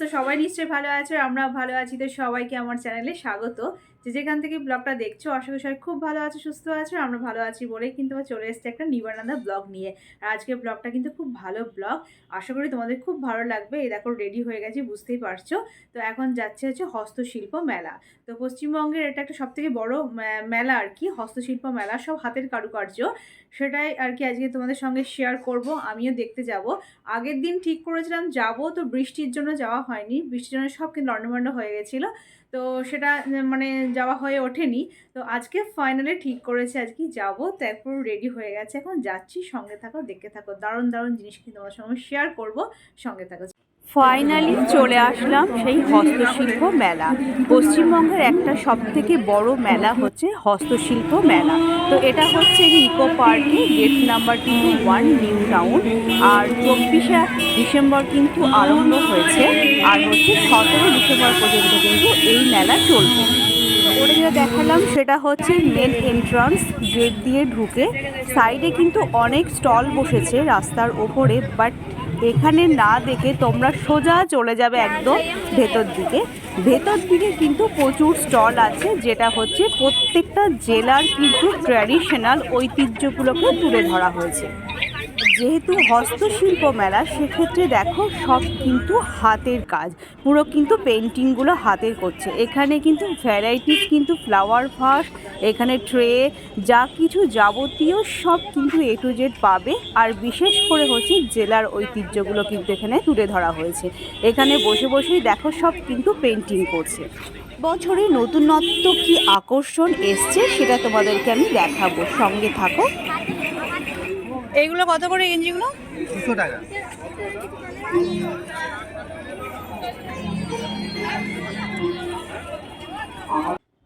তো সবাই নিশ্চয়ই ভালো আছো আমরা ভালো আছি। তো সবাইকে আমার চ্যানেলে স্বাগত। যে যেখান থেকে ব্লগটা দেখছ, আশা করি সবাই খুব ভালো আছো, সুস্থ আছো, আমরা ভালো আছি বলেই কিন্তু চলে এসেছে একটা নিবারানন্দা ব্লগ নিয়ে। আর আজকের ব্লগটা কিন্তু খুব ভালো ব্লগ আশা করি তোমাদের খুব ভালো লাগবে। এই দেখো রেডি হয়ে গেছি, বুঝতেই পারছ? তো এখন যাচ্ছে হচ্ছে হস্তশিল্প মেলা। তো পশ্চিমবঙ্গের এটা একটা সবথেকে বড় মে- মেলা আর কি, হস্তশিল্প মেলা, সব হাতের কারুকার্য। সেটাই আর কি আজকে তোমাদের সঙ্গে শেয়ার করব, আমিও দেখতে যাব। আগের দিন ঠিক করেছিলাম, যাব তো বৃষ্টির জন্য যাওয়া হয়নি। বৃষ্টির জন্য সব কিন্তু লন্ডভন্ড হয়ে গেছিল। তো সেটা মানে যাওয়া হয়ে ওঠেনি। তো আজকে ফাইনালি ঠিক করেছে, আজকে যাব। তারপর একপুর রেডি হয়ে গেছে। এখন যাচ্ছি, সঙ্গে থাকো, দেখতে থাকো। দারুণ দারুণ জিনিস কিন্তু তোমার সঙ্গে শেয়ার করব। সঙ্গে থাকো। ফাইনালি চলে আসলাম সেই হস্তশিল্প মেলা। পশ্চিমবঙ্গের একটা সব থেকে বড় মেলা হচ্ছে হস্তশিল্প মেলা। তো এটা হচ্ছে ইকো পার্কে গেট নাম্বার কিন্তু ওয়ান নিউ টাউন আর চব্বিশে ডিসেম্বর কিন্তু আরম্ভ হয়েছে। আর হচ্ছে সতেরো ডিসেম্বর পর্যন্ত কিন্তু এই মেলা চলবে। ওটা যেটা দেখালাম সেটা হচ্ছে মেন এন্ট্রান্স গেট দিয়ে ঢুকে। সাইডে কিন্তু অনেক স্টল বসেছে রাস্তার ওপরে বাট এখানে না দেখে তোমরা সোজা চলে যাবে একদম ভেতর দিকে। ভেতর দিকে কিন্তু প্রচুর স্টল আছে, যেটা হচ্ছে প্রত্যেকটা জেলার কিন্তু ট্র্যাডিশনাল ঐতিহ্যগুলোকে তুলে ধরা হয়েছে। যেহেতু হস্তশিল্প মেলা, সেক্ষেত্রে দেখো সব কিন্তু হাতের কাজ। পুরো কিন্তু পেন্টিংগুলো হাতের করছে। এখানে কিন্তু ভ্যারাইটিস কিন্তু ফ্লাওয়ার ভাস এখানে ট্রে যা কিছু যাবতীয় সব কিন্তু এ টু জেড পাবে। আর বিশেষ করে হচ্ছে জেলার ঐতিহ্যগুলো কিন্তু এখানে তুলে ধরা হয়েছে। এখানে বসে বসেই দেখো সব কিন্তু পেন্টিং করছে। বছরে নতুনত্ব কি আকর্ষণ এসছে সেটা তোমাদেরকে আমি দেখাবো। সঙ্গে থাকো। এইগুলো কত করে গেঞ্জিগুলো? দুশো টাকা।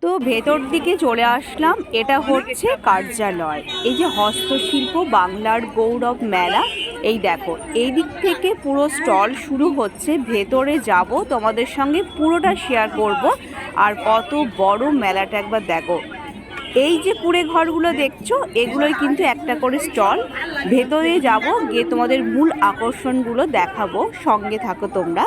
তো ভেতর দিকে চলে আসলাম এটা হচ্ছে কার্যালয়। এই যে হস্তশিল্প বাংলার গৌরব মেলা এই দেখো এই দিক থেকে পুরো স্টল শুরু হচ্ছে ভেতরে যাব তোমাদের সঙ্গে পুরোটা শেয়ার করব আর কত বড় মেলাটা একবার দেখো। এই যে কুড়ে ঘরগুলো দেখছ, এগুলোই কিন্তু একটা করে স্টল। ভেতরে যাব, গিয়ে তোমাদের মূল আকর্ষণগুলো দেখাবো। সঙ্গে থাকো তোমরা।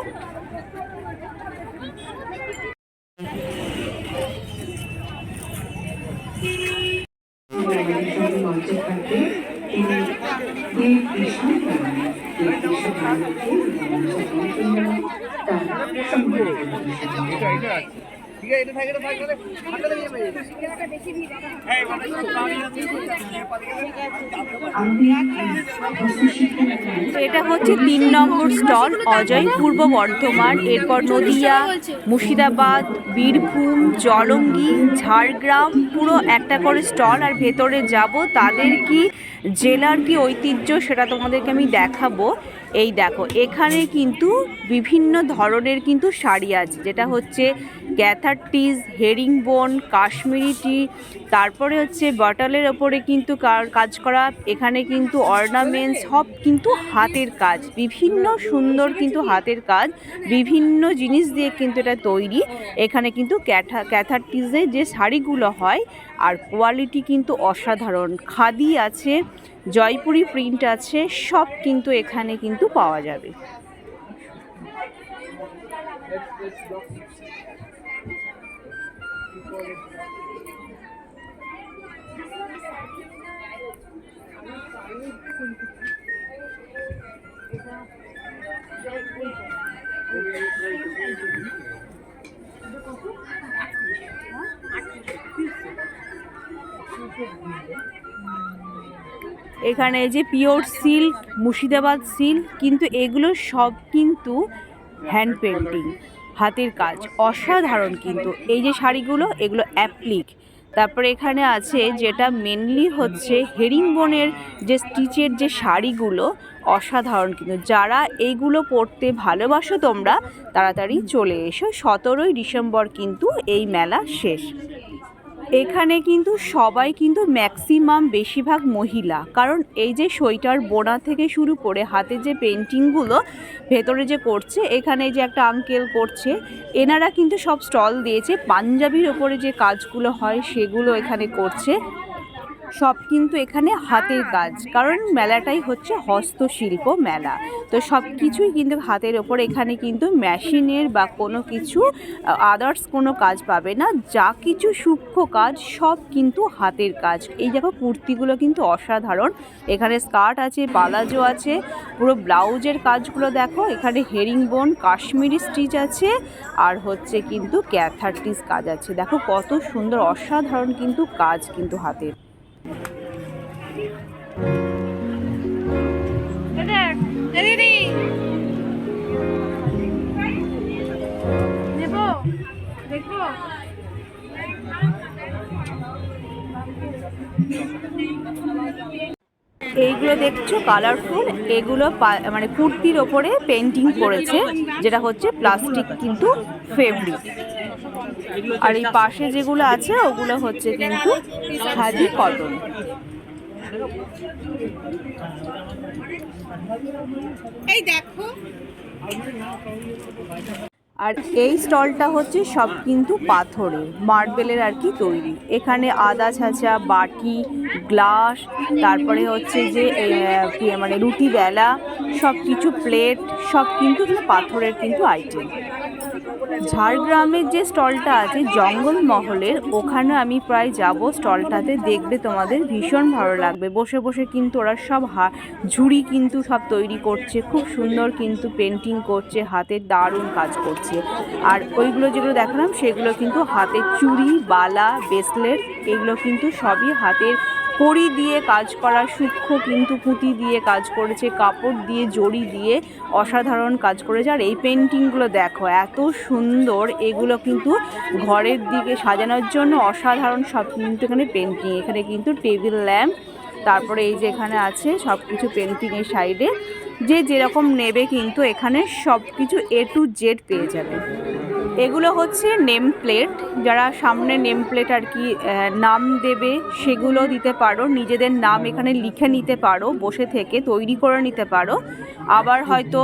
তার সম্মানিত আমি হস্তশিল্প তো এটা হচ্ছে তিন নম্বর স্টল অজয় পূর্ব বর্ধমান এরপর নদিয়া মুর্শিদাবাদ বীরভূম জলঙ্গি ঝাড়গ্রাম পুরো একটা করে স্টল আর ভেতরে যাব। তাদের কি জেলার কি ঐতিহ্য সেটা তোমাদেরকে আমি দেখাবো। এই দেখো, এখানে কিন্তু বিভিন্ন ধরনের কিন্তু শাড়ি আছে, যেটা হচ্ছে ক্যাথার টিজ হেরিং বোন কাশ্মীরি টি তারপরে হচ্ছে বটলের ওপরে কিন্তু কাজ করা, এখানে কিন্তু অর্নামেন্টস সব কিন্তু হাতের কাজ, বিভিন্ন সুন্দর কিন্তু হাতের কাজ, বিভিন্ন জিনিস দিয়ে কিন্তু এটা তৈরি। এখানে কিন্তু ক্যাথা ক্যাথার্টিসে যে শাড়িগুলো হয়, আর কোয়ালিটি কিন্তু অসাধারণ। খাদি আছে, জয়পুরি প্রিন্ট আছে, সব কিন্তু এখানে কিন্তু পাওয়া যাবে। এখানে যে পিওর সিল্ক, মুর্শিদাবাদ সিল্ক, কিন্তু এগুলো সব কিন্তু হ্যান্ড পেন্টিং হাতের কাজ। অসাধারণ কিন্তু। এই যে শাড়িগুলো, এগুলো অ্যাপ্লিক। তারপরে এখানে আছে যেটা মেনলি হচ্ছে হেরিংবনের যে স্টিচের যে শাড়িগুলো, অসাধারণ কিন্তু। যারা এইগুলো পরতে ভালোবাসো তোমরা, তাড়াতাড়ি চলে এসো। সতেরোই ডিসেম্বর কিন্তু এই মেলা শেষ। এখানে কিন্তু সবাই কিন্তু ম্যাক্সিমাম বেশিরভাগ মহিলা। কারণ এই যে সোয়েটার বোনা থেকে শুরু করে হাতে যে পেন্টিংগুলো ভেতরে যে করছে, এখানে যে একটা আঙ্কেল করছে, এনারা কিন্তু সব স্টল দিয়েছে। পাঞ্জাবির ওপরে যে কাজগুলো হয় সেগুলো এখানে করছে। সব কিন্তু এখানে হাতের কাজ। কারণ মেলাটাই হচ্ছে হস্তশিল্প মেলা। তো সব কিছুই কিন্তু হাতের ওপর। এখানে কিন্তু মেশিনের বা কোনো কিছু, আদার্স কোনো কাজ পাবে না। যা কিছু সূক্ষ্ম কাজ, সব কিন্তু হাতের কাজ। এই দেখো কুর্তিগুলো কিন্তু অসাধারণ। এখানে স্কার্ট আছে, পালাজো আছে, পুরো ব্লাউজের কাজগুলো দেখো। এখানে হেরিং বোন, কাশ্মীরি স্টিচ আছে, আর হচ্ছে কিন্তু ক্যাথারটিস কাজ আছে। দেখো কত সুন্দর, অসাধারণ কিন্তু কাজ কিন্তু হাতের। দেখো এইগুলো দেখছ কালারফুল এগুলো মানে কুর্তির ওপরে পেন্টিং করেছে, যেটা হচ্ছে প্লাস্টিক কিন্তু ফেব্রিক আর এই পাশে যেগুলো আছে, ওগুলো হচ্ছে কিন্তু খাদি কটন। এই দেখো। আর এই স্টলটা হচ্ছে সব কিন্তু পাথরের, মার্বেলের আর কি তৈরি। এখানে আদা ছাঁচা, বাটি, গ্লাস, তারপরে হচ্ছে যে মানে রুটি বেলা সব কিছু প্লেট, সব কিন্তু পাথরের কিন্তু আইটেম। ঝাড়গ্রামের যে স্টলটা আছে জঙ্গল মহলের ওখানে আমি প্রায় যাব। স্টলটাতে দেখবে তোমাদের ভীষণ ভালো লাগবে। বসে বসে কিন্তু ওরা সব হা, ঝুড়ি কিন্তু সব তৈরি করছে। খুব সুন্দর কিন্তু পেন্টিং করছে হাতের দারুণ কাজ করছে। আর ওইগুলো যেগুলো দেখালাম, সেগুলো কিন্তু হাতের চুড়ি, বালা, ব্রেসলেট, এগুলো কিন্তু সবই হাতের কড়ি দিয়ে কাজ করা, সূক্ষ্ম কিন্তু পুঁতি দিয়ে কাজ করেছে, কাপড় দিয়ে, জড়ি দিয়ে অসাধারণ কাজ করেছে। আর এই পেন্টিংগুলো দেখো, এত সুন্দর, এগুলো কিন্তু ঘরের দিকে সাজানোর জন্য অসাধারণ সব কিন্তু এখানে পেন্টিং এখানে কিন্তু টেবিল ল্যাম্প, তারপরে এই যে এখানে আছে সব কিছু পেন্টিংয়ের সাইডে। যে যেরকম নেবে কিন্তু এখানে সব কিছু এ টু জেড পেয়ে যাবে। এগুলো হচ্ছে নেম প্লেট যারা সামনে নেম প্লেট আর কি নাম দেবে, সেগুলো দিতে পারো। নিজেদের নাম এখানে লিখে নিতে পারো, বসে থেকে তৈরি করে নিতে পারো। আবার হয়তো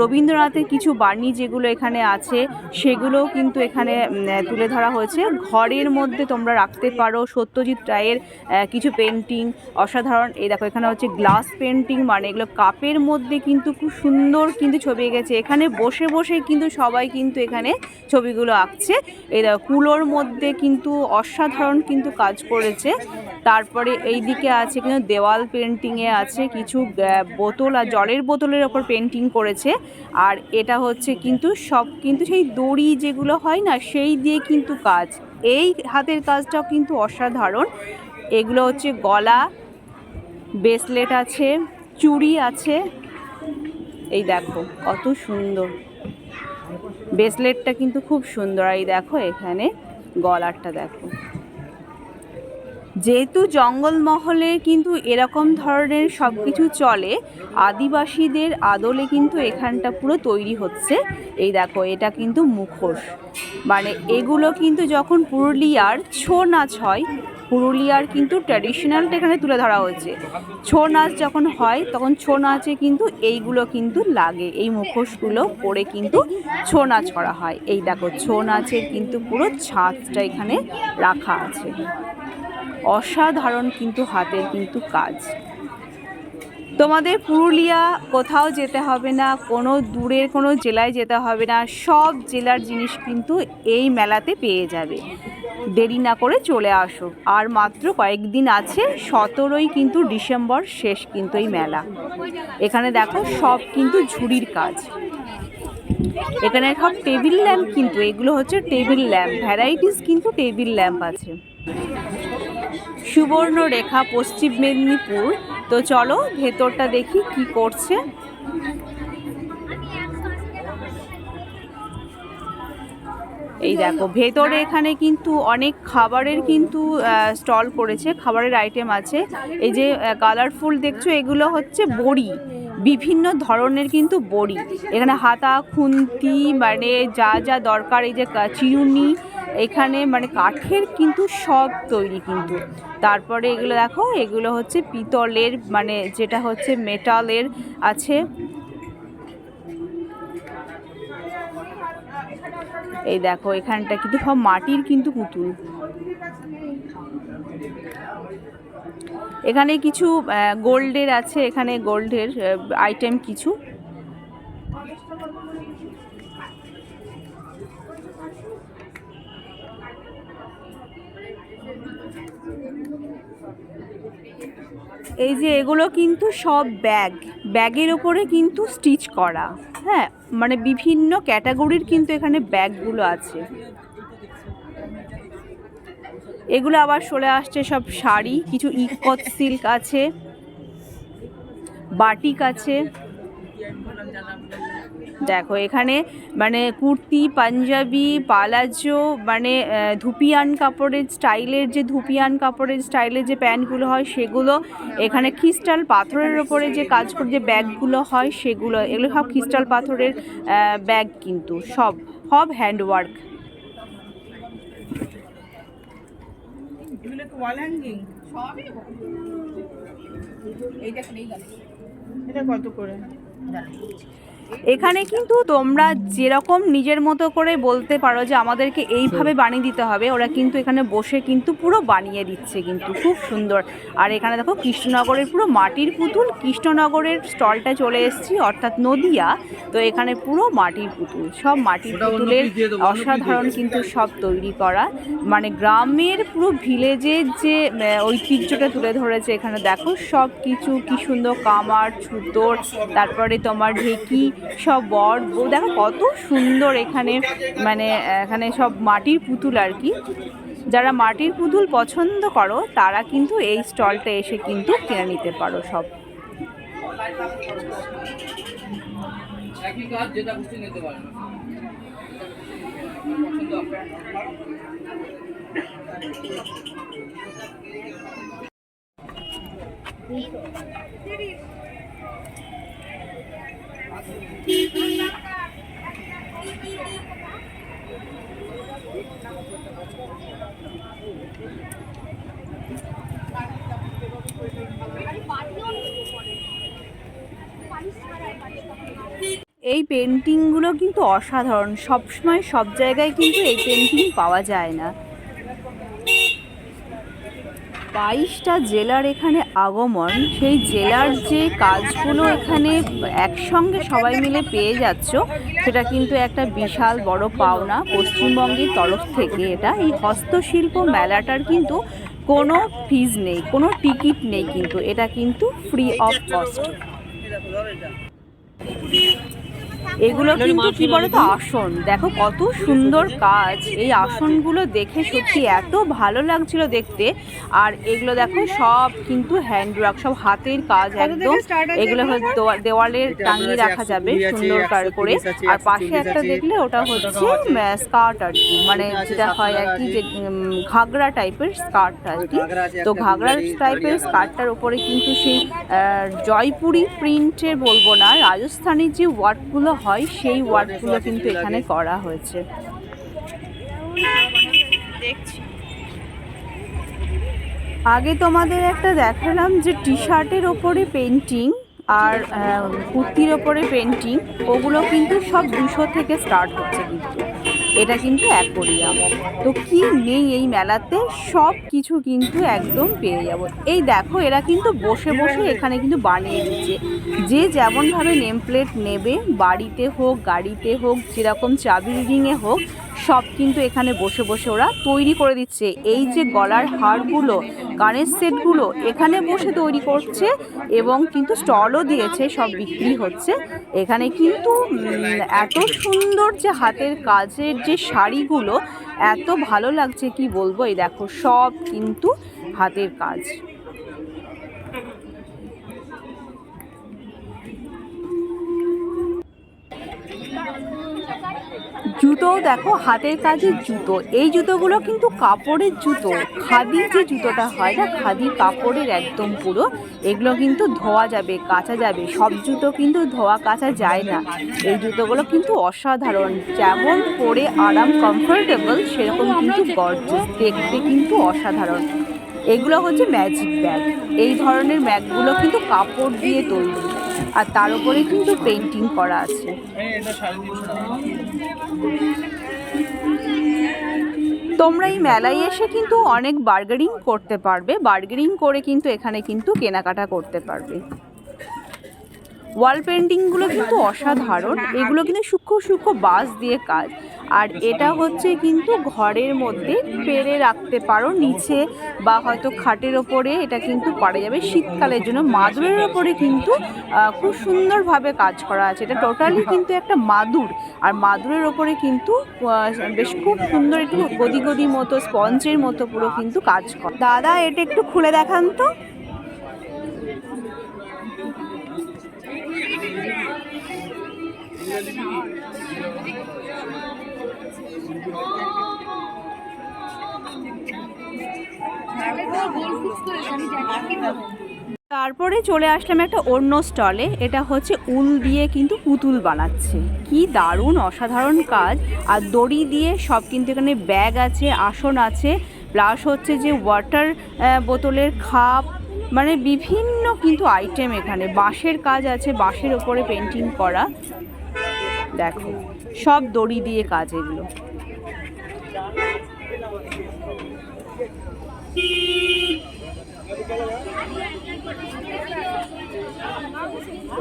রবীন্দ্রনাথের কিছু বাণী যেগুলো এখানে আছে, সেগুলোও কিন্তু এখানে তুলে ধরা হয়েছে। ঘরের মধ্যে তোমরা রাখতে পারো সত্যজিৎ রায়ের কিছু পেন্টিং অসাধারণ, এই দেখো, এখানে হচ্ছে গ্লাস পেন্টিং মানে এগুলো কাপের মধ্যে কিন্তু খুব সুন্দর কিন্তু ছবি এঁকেছে এখানে বসে বসে কিন্তু সবাই কিন্তু এখানে ছবিগুলো আঁকছে। এই কুলোর মধ্যে কিন্তু অসাধারণ কিন্তু কাজ করেছে। তারপরে এই দিকে আছে কিন্তু দেওয়াল পেন্টিংয়ে আছে কিছু বোতল আর জলের বোতলের ওপর পেন্টিং করেছে। আর এটা হচ্ছে কিন্তু সব কিন্তু সেই দড়ি যেগুলো হয় না, সেই দিয়ে কিন্তু কাজ। এই হাতের কাজটাও কিন্তু অসাধারণ। এগুলো হচ্ছে গলা ব্রেসলেট আছে, চুড়ি আছে। এই দেখো কত সুন্দর। ব্রেসলেটটা কিন্তু খুব সুন্দর। এই দেখো এখানে গলারটা দেখো। যেহেতু জঙ্গলমহলে কিন্তু এরকম ধরনের সব কিছু চলে, আদিবাসীদের আদলে কিন্তু এখানটা পুরো তৈরি হচ্ছে। এই দেখো, এটা কিন্তু মুখোশ। মানে এগুলো কিন্তু যখন পুরুলিয়ার ছৌ নাচ হয় পুরুলিয়ার কিন্তু ট্র্যাডিশনালটা এখানে তুলে ধরা হয়েছে। ছৌ নাচ যখন হয়, তখন ছৌ নাচে কিন্তু এইগুলো কিন্তু লাগে। এই মুখোশগুলো পরে কিন্তু ছৌ নাচ করা হয়। এই দেখো, ছৌ নাচের কিন্তু পুরো ছাঁচটা এখানে রাখা আছে। অসাধারণ কিন্তু হাতের কিন্তু কাজ। তোমাদের পুরুলিয়া কোথাও যেতে হবে না, কোনো দূরের কোনো জেলায় যেতে হবে না, সব জেলার জিনিস কিন্তু এই মেলাতে পেয়ে যাবে। দেরি না করে চলে আসো। আর মাত্র কয়েকদিন আছে, সতেরোই কিন্তু ডিসেম্বর শেষ কিন্তু এই মেলা। এখানে দেখো সব কিন্তু ঝুড়ির কাজ। এখানে সব টেবিল ল্যাম্প কিন্তু, এগুলো হচ্ছে টেবিল ল্যাম্প, ভ্যারাইটিস কিন্তু টেবিল ল্যাম্প আছে। সুবর্ণরেখা, পশ্চিম মেদিনীপুর তো চলো ভেতরটা দেখি কি করছে। এই দেখো, ভেতরে এখানে কিন্তু অনেক খাবারের কিন্তু স্টল করেছে খাবারের আইটেম আছে। এই যে কালারফুল দেখছ, এগুলো হচ্ছে বড়ি। বিভিন্ন ধরনের কিন্তু বড়ি। এখানে হাতা, খুন্তি মানে যা যা দরকার, এই যে চিরুনি, এখানে মানে কাঠের কিন্তু সব তৈরি কিন্তু। তারপরে এগুলো দেখো, এগুলো হচ্ছে পিতলের মানে যেটা হচ্ছে মেটালের আছে। এই দেখো, এখানটা কিন্তু সব মাটির কিন্তু পুতুল। এখানে কিছু গোল্ডের আছে, এখানে গোল্ডের আইটেম কিছু। এই যে এগুলো কিন্তু সব ব্যাগ। ব্যাগের ওপরে কিন্তু স্টিচ করা। হ্যাঁ মানে বিভিন্ন ক্যাটাগরির কিন্তু এখানে ব্যাগগুলো আছে। এগুলো আবার চলে আসছে সব শাড়ি, কিছু ইকত সিল্ক আছে, বাটিক আছে। দেখো এখানে মানে কুর্তি, পাঞ্জাবি, পালাজো মানে ধুপিয়ান কাপড়ের স্টাইলের যে ধুপিয়ান কাপড়ের স্টাইলের যে প্যান্টগুলো হয় সেগুলো এখানে ক্রিস্টাল পাথরের ওপরে যে কাজ করে, যে ব্যাগগুলো হয় সেগুলো, এগুলো সব ক্রিস্টাল পাথরের ব্যাগ কিন্তু, সব সব হ্যান্ডওয়ার্ক এগুলো ওয়াল হ্যাঙ্গিং এটা কত করে? এখানে কিন্তু তোমরা যেরকম নিজের মতো করে বলতে পারো যে আমাদেরকে এইভাবে বানিয়ে দিতে হবে ওরা কিন্তু এখানে বসে কিন্তু পুরো বানিয়ে দিচ্ছে কিন্তু খুব সুন্দর। আর এখানে দেখো কৃষ্ণনগরের পুরো মাটির পুতুল কৃষ্ণনগরের স্টলটা চলে এসেছি অর্থাৎ নদিয়া। তো এখানে পুরো মাটির পুতুল সব মাটির পুতুলের অসাধারণ কিন্তু সব তৈরি করা। মানে গ্রামের পুরো ভিলেজের যে ঐতিহ্যটা তুলে ধরেছে এখানে দেখো সব কিছু কি সুন্দর কামার ছুতোর তারপরে তোমার ঢেকি সব বট বউ দেখো কত সুন্দর এখানে মানে এখানে সব মাটির পুতুল আর কি। যারা মাটির পুতুল পছন্দ করো, তারা কিন্তু এই স্টলটা এসে কিন্তু কিনে নিতে পারো সব। এই পেন্টিংগুলো কিন্তু অসাধারণ। সবসময় সব জায়গায় কিন্তু এই পেন্টিং পাওয়া যায় না। বাইশটা জেলার এখানে আগমন, সেই জেলার যে কাজগুলো এখানে একসঙ্গে সবাই মিলে পেয়ে যাচ্ছ, সেটা কিন্তু একটা বিশাল বড় পাওনা পশ্চিমবঙ্গের তরফ থেকে এটা। এই হস্তশিল্প মেলাটার কিন্তু কোনো ফিজ নেই, কোনো টিকিট নেই কিন্তু, এটা কিন্তু ফ্রি অফ কস্ট এগুলো কিন্তু কি বলতো আসন। দেখো কত সুন্দর কাজ। এই আসনগুলো দেখে সত্যি এত ভালো লাগছিল দেখতে। আর এগুলো দেখো সব কিন্তু হ্যান্ড হ্যান্ডওয়ার্ক সব হাতের কাজ একদম। এগুলো দেওয়ালে টাঙিয়ে রাখা যাবে সুন্দর কার করে। আর পাশে একটা দেখলে ওটা হচ্ছে স্কার্ট আর কি। মানে যেটা হয় আর কি যে ঘাগরা টাইপের স্কার্ট আর কি। তো ঘাগরা টাইপের স্কার্টটার উপরে কিন্তু সেই আহ, জয়পুরি প্রিন্টের বলব না রাজস্থানি যে ওয়ার্কগুলো হয় সেই ওয়ার্কগুলো কিন্তু এখানে করা হয়েছে। আগে তোমাদের একটা দেখালাম যে টি শার্টের ওপরে পেন্টিং আর কুর্তির ওপরে পেন্টিং ওগুলো কিন্তু সব দুশো থেকে স্টার্ট হচ্ছে কিন্তু। এটা কিন্তু অ্যাকোরিয়াম। তো কি নেই এই মেলাতে? সব কিছু কিন্তু একদম পেয়ে যাব। এই দেখো, এরা কিন্তু বসে বসে এখানে কিন্তু বানিয়ে দিচ্ছে। যে যেমনভাবে নেম প্লেট নেবে, বাড়িতে হোক, গাড়িতে হোক, যেরকম চাবি রিডিংয়ে হোক সব কিন্তু এখানে বসে বসে ওরা তৈরি করে দিচ্ছে। এই যে গলার হারগুলো কানের সেটগুলো এখানে বসে তৈরি করছে এবং কিন্তু স্টলও দিয়েছে, সব বিক্রি হচ্ছে। এখানে কিন্তু এত সুন্দর যে হাতের কাজের যে শাড়িগুলো, এত ভালো লাগছে, কি বলব? এই দেখো, সব কিন্তু হাতের কাজ। জুতোও দেখো, হাতের কাজের জুতো। এই জুতোগুলো কিন্তু কাপড়ের জুতো। খাদির যে জুতোটা হয় না, খাদি কাপড়ের একদম পুরো, এগুলো কিন্তু ধোয়া যাবে, কাচা যাবে। সব জুতো কিন্তু ধোয়া কাচা যায় না। এই জুতোগুলো কিন্তু অসাধারণ। যেমন পরে আরাম কমফোর্টেবল সেরকম কিন্তু গর্জেস দেখতে কিন্তু অসাধারণ। এগুলো হচ্ছে ম্যাজিক ব্যাগ এই ধরনের ব্যাগগুলো কিন্তু কাপড় দিয়ে তৈরি। আর তার উপরে কিন্তু পেন্টিং করা আছে। তোমরা এই মেলায় এসে কিন্তু অনেক বার্গেনিং করতে পারবে। বার্গেনিং করে কিন্তু এখানে কিন্তু কেনাকাটা করতে পারবে। ওয়াল পেন্টিংগুলো কিন্তু অসাধারণ। এগুলো কিন্তু সূক্ষ্ম সূক্ষ্ম বাঁশ দিয়ে কাজ। আর এটা হচ্ছে কিন্তু ঘরের মধ্যে পেরে রাখতে পারো নিচে বা হয়তো খাটের ওপরে, এটা কিন্তু পারা যাবে শীতকালের জন্য। মাদুরের ওপরে কিন্তু খুব সুন্দরভাবে কাজ করা আছে। এটা টোটালি কিন্তু একটা মাদুর। আর মাদুরের ওপরে কিন্তু বেশ খুব সুন্দর একটু গদি গদি মতো, স্পঞ্জের মতো পুরো কিন্তু কাজ করে। দাদা, এটা একটু খুলে দেখান তো। তারপরে চলে আসলাম একটা অন্য স্টলে। এটা হচ্ছে উল দিয়ে কিন্তু পুতুল বানাচ্ছে। কি দারুণ, অসাধারণ কাজ। আর দড়ি দিয়ে সব কিন্তু এখানে ব্যাগ আছে, আসন আছে। প্লাস হচ্ছে যে ওয়াটার বোতলের খাপ। মানে বিভিন্ন কিন্তু আইটেম এখানে। বাঁশের কাজ আছে, বাঁশের ওপরে পেন্টিং করা। দেখো, সব দড়ি দিয়ে কাজ এগুলো।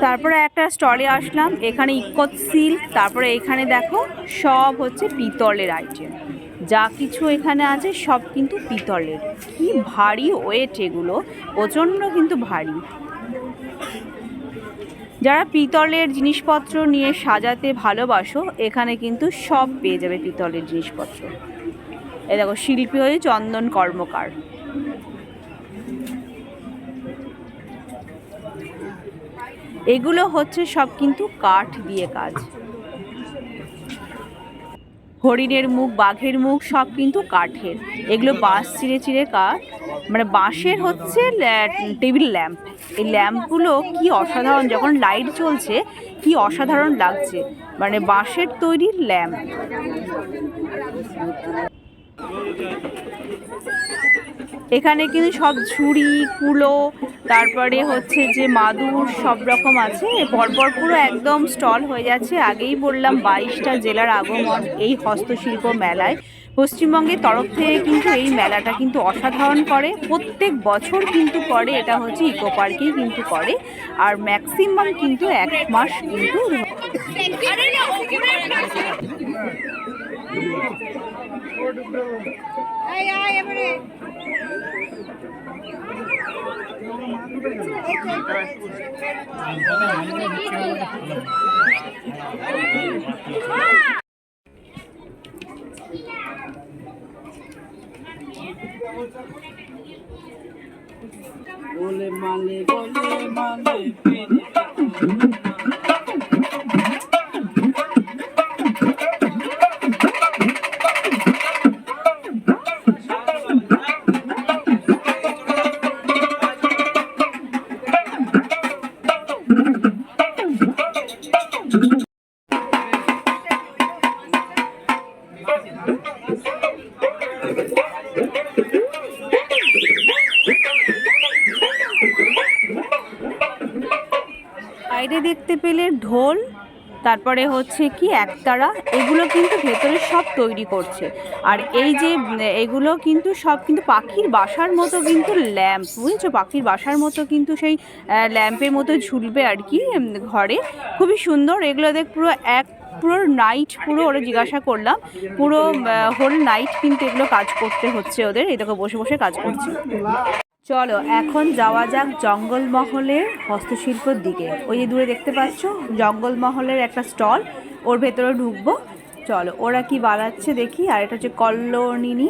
তারপরে একটা স্টলে আসলাম, এখানে ইকত সিল্ক তারপরে এখানে দেখো সব হচ্ছে পিতলের আইটেম যা কিছু এখানে আছে, সব কিন্তু পিতলের। কি ভারী ওয়েট এগুলো, প্রচণ্ড কিন্তু ভারী। যারা পিতলের জিনিসপত্র নিয়ে সাজাতে ভালোবাসো, এখানে কিন্তু সব পেয়ে যাবে পিতলের জিনিসপত্র। এ দেখো, শিল্পী হয়ে চন্দন কর্মকার। এগুলো হচ্ছে সব কিন্তু কাঠ দিয়ে কাজ। হরিণের মুখ, বাঘের মুখ সব কিন্তু কাঠের। এগুলো বাঁশ চিড়ে চিড়ে কাঠ মানে বাঁশের হচ্ছে টেবিল ল্যাম্প। এই ল্যাম্পগুলো কি অসাধারণ, যখন লাইট জ্বলছে, কি অসাধারণ লাগছে। মানে বাঁশের তৈরি ল্যাম্প। এখানে কিন্তু সব ঝুড়ি, কুলো, তারপরে হচ্ছে যে মাদুর সব রকম আছে। পরপর পুরো একদম স্টল হয়ে যাচ্ছে। আগেই বললাম বাইশটা জেলার আগমন এই হস্তশিল্প মেলায়। পশ্চিমবঙ্গের তরফ থেকে কিন্তু এই মেলাটা কিন্তু অসাধারণ করে। প্রত্যেক বছর কিন্তু করে, এটা হচ্ছে ইকো পার্কেই কিন্তু করে। আর ম্যাক্সিমাম কিন্তু এক মাস কিন্তু গোলে মালে গোলে মালে ফিরে ঢোল, তারপরে হচ্ছে কি একতারা, এগুলো কিন্তু ভেতরে সব তৈরি করছে। আর এই যে, এগুলো কিন্তু সব কিন্তু পাখির বাসার মতো কিন্তু ল্যাম্প, বুঝেছ? পাখির বাসার মতো কিন্তু সেই ল্যাম্পের মতো ঝুলবে আর কি ঘরে। খুবই সুন্দর, এগুলো দেখ পুরো এক, পুরো নাইট পুরো ওরা জিজ্ঞাসা করলাম, পুরো হোল নাইট কিন্তু এগুলো কাজ করতে হচ্ছে ওদের। এই দেখো, বসে বসে কাজ করছে। চলো, এখন যাওয়া যাক জঙ্গলমহলের হস্তশিল্পর দিকে। ওই যে দূরে দেখতে পাচ্ছ, জঙ্গলমহলের একটা স্টল, ওর ভেতরে ঢুকবো। চলো, ওরা কি বানাচ্ছে দেখি, আর এটা হচ্ছে কল্লনিনি।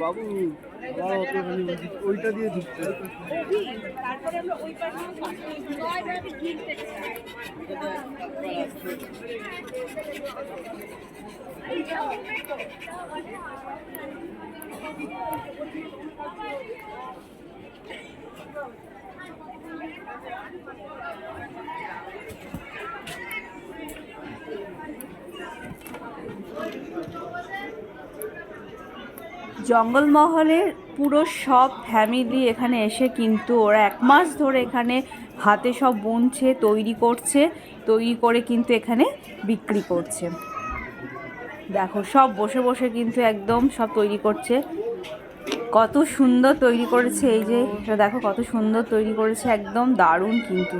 বাবু ওইটা দিয়ে ঢুকছে। জঙ্গলমহলের পুরো সব ফ্যামিলি এখানে এসে কিন্তু ওরা এক মাস ধরে এখানে হাতে সব বুনছে, তৈরি করছে, তৈরি করে কিন্তু এখানে বিক্রি করছে। দেখো, সব বসে বসে কিন্তু একদম সব তৈরি করছে। কত সুন্দর তৈরি করেছে এই যে, এটা দেখো, কত সুন্দর তৈরি করেছে, একদম দারুণ কিন্তু।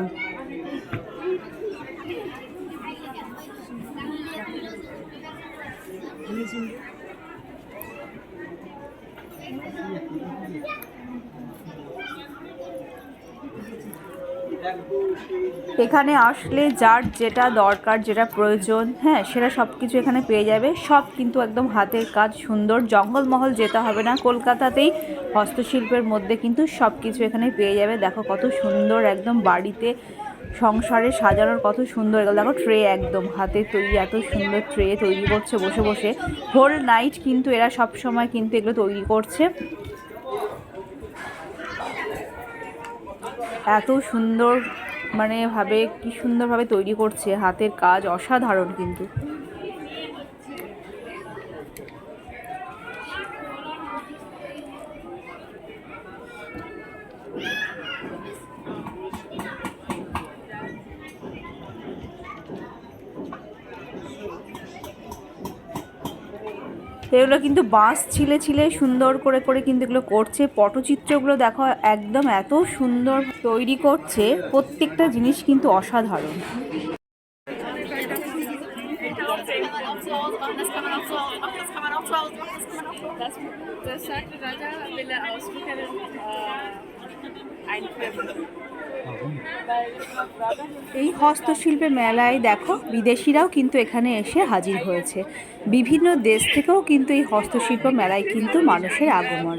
এখানে আসলে যার যেটা দরকার, যেটা প্রয়োজন হ্যাঁ সেটা সব কিছু এখানে পেয়ে যাবে। সব কিন্তু একদম হাতের কাজ, সুন্দর। জঙ্গলমহল যেতে হবে না, কলকাতাতেই হস্তশিল্পের মধ্যে কিন্তু সব কিছু এখানে পেয়ে যাবে। দেখো কত সুন্দর একদম বাড়িতে সংসারে সাজানোর কত সুন্দর এগুলো। দেখো ট্রে একদম, হাতে তৈরি এত সুন্দর ট্রে তৈরি করছে বসে বসে। হোল নাইট কিন্তু এরা সব সময় কিন্তু এগুলো তৈরি করছে। এত সুন্দর মানে ভাবে কি সুন্দরভাবে তৈরি করছে হাতের কাজ অসাধারণ কিন্তু। এগুলো কিন্তু বাঁশ ছিলে ছিলে সুন্দর করে করে কিন্তু এগুলো করছে পটচিত্রগুলো দেখো একদম এত সুন্দর তৈরি করছে প্রত্যেকটা জিনিস কিন্তু অসাধারণ Das sagte Walter, will er ausprobieren. Äh, ein এই হস্তশিল্পের মেলায় দেখো বিদেশিরাও কিন্তু এখানে এসে হাজির হয়েছে বিভিন্ন দেশ থেকেও কিন্তু এই হস্তশিল্প মেলায় কিন্তু মানুষের আগমন.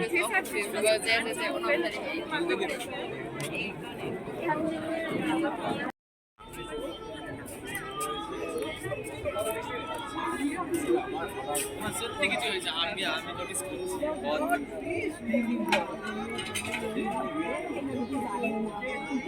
সত্যি কিছু হয়েছে আমি আমি করছি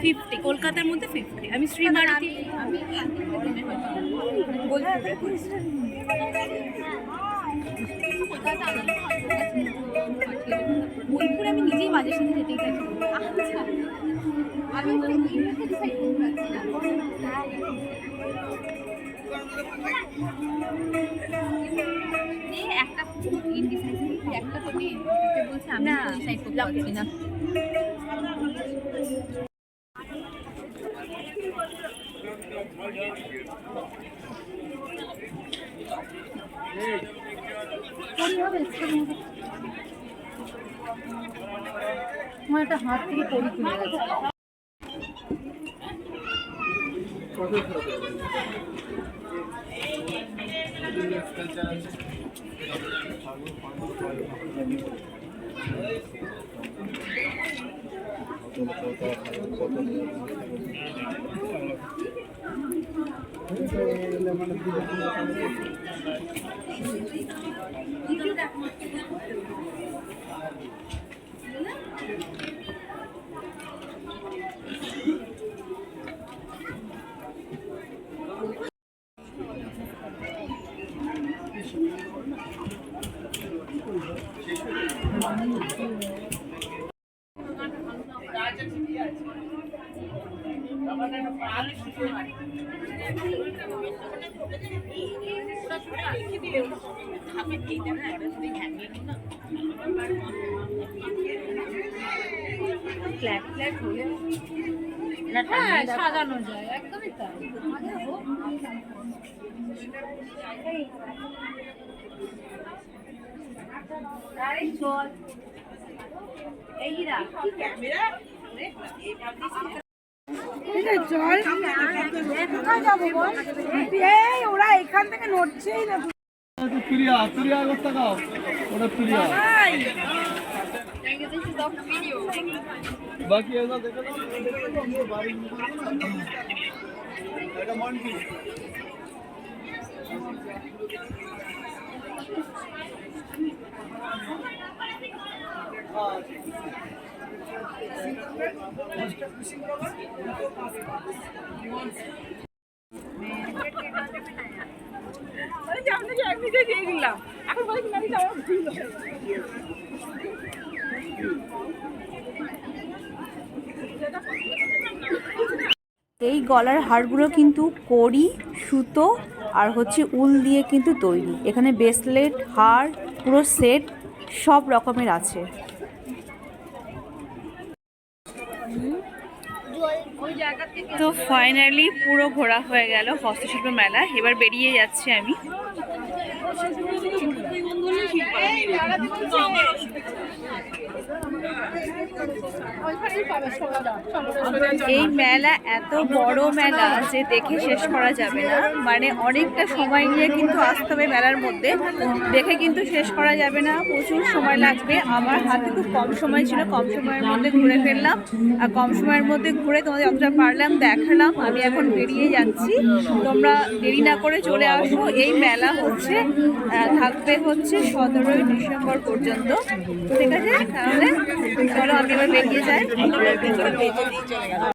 ফিফটি কলকাতার মধ্যে ফিফটি আমি শ্রী আমি মারুতি আমি কলকাতা বোলপুর আমি নিজেই মাঝে সাথে যেতেই থাকি আচ্ছা। আমি একটা ইনডিসাইসিভ একটা তুমি বলছে আমি ডিসাইড করতে পারছি না আমার একটা হাত থেকে পরি খুলে গেছে হ্যাঁ সাজানো যায় একদমই তাই। তুরিয়া তুরিয়া করতে খাও ওটা তুরিয়া বাকি এগুলো দেখে দাও বাড়ি এটা মন্টি। এই গলার হারগুলো কিন্তু কড়ি সুতো আর হচ্ছে উল দিয়ে কিন্তু তৈরি। এখানে ব্রেসলেট হার পুরো সেট সব রকমের আছে। তো ফাইনালি পুরো ঘোরা হয়ে গেল হস্তশিল্প মেলা। এবার বেরিয়ে যাচ্ছি আমি। Yeah. এই মেলা এত বড় মেলা যে দেখে শেষ করা যাবে না। মানে অনেকটা সময় নিয়ে কিন্তু আসতে হবে মেলার মধ্যে। দেখে কিন্তু শেষ করা যাবে না। প্রচুর সময় লাগবে। আমার হাতে খুব কম সময় ছিল। কম সময়ের মধ্যে ঘুরে ফেললাম। আর কম সময়ের মধ্যে ঘুরে তোমাদের যতটা পারলাম দেখালাম। আমি এখন বেরিয়ে যাচ্ছি। তোমরা দেরি না করে চলে আসো। এই মেলা হচ্ছে থাকবে হচ্ছে সতেরোই ডিসেম্বর পর্যন্ত। ঠিক আছে? তাহলে চলো এবার বেরিয়ে যাই